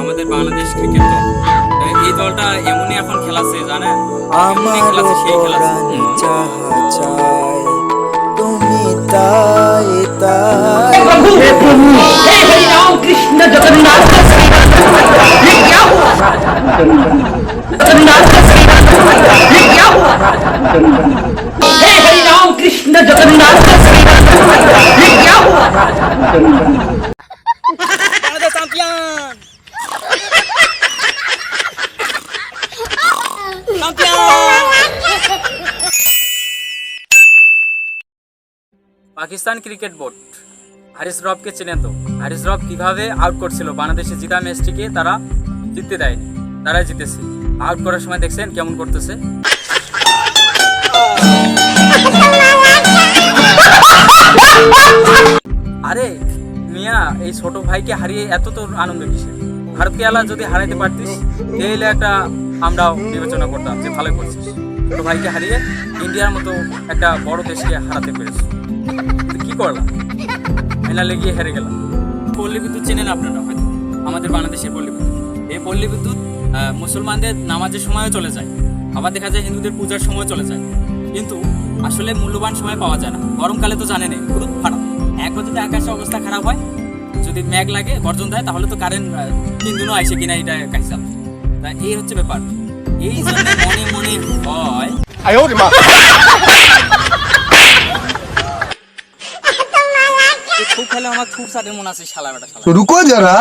আমাদের বাংলাদেশ ক্রিকেট দল এই দলটা এমনই এখন খেলাচ্ছে জানেন এমনই আমার খেলাচ্ছে সেই খেলাচ্ছে প্রাণ যাহা চাই তুমি তাই তাই हे प्रभु हे हरि राम कृष्ण जगन्नाथ ये क्या हुआ जगन्नाथ ये क्या हुआ हे हरि राम कृष्ण जगन्नाथ ये क्या हुआ Bangladesh champion Pakistan cricket board. Haris রবকে চেনেন তো। হারিস রব কীভাবে আউট করছিল বাংলাদেশে জিতা ম্যাচটিকে তারা জিততে দেয়নি। তারা জিতেছে। আউট করার সময় দেখছেন কেমন করতেছে। আরে, মিয়া, এই ছোট ভাইকে হারিয়ে এত তোর আনন্দ কিসে ভারতকে আলা যদি হারাইতে পারতিস তাহলে একটা আমরাও বিবেচনা করতাম যে ভালো করছিস। ছোট ভাইকে হারিয়ে ইন্ডিয়ার মতো একটা বড় দেশকে হারাতে পেরেছ কি করলাম ফাইনালে গিয়ে হেরে গেলাম পল্লী বিদ্যুৎ চেনেন আপনারা হয়তো। আমাদের বাংলাদেশের পল্লী বিদ্যুৎ। এই পল্লী বিদ্যুৎ মুসলমানদের নামাজের সময়ও চলে যায়। আবার দেখা যায় হিন্দুদের পূজার সময় চলে যায়। কিন্তু আসলে মূল্যবান সময় পাওয়া যায় না। গরমকালে তো জানেনই খুব খারাপ একবার যদি আকাশের অবস্থা খারাপ হয় যদি ম্যাগ লাগে বর্জন দেয় তাহলে তো কারেন্ট তিন দিনও আইসে কিনা এটা কাহিসাব তা এই হচ্ছে ব্যাপার। এই জন্য মনে মনে হয় খুব খেলে আমার খুব সাথে মনে আছে শালা বেটা রুকো যারা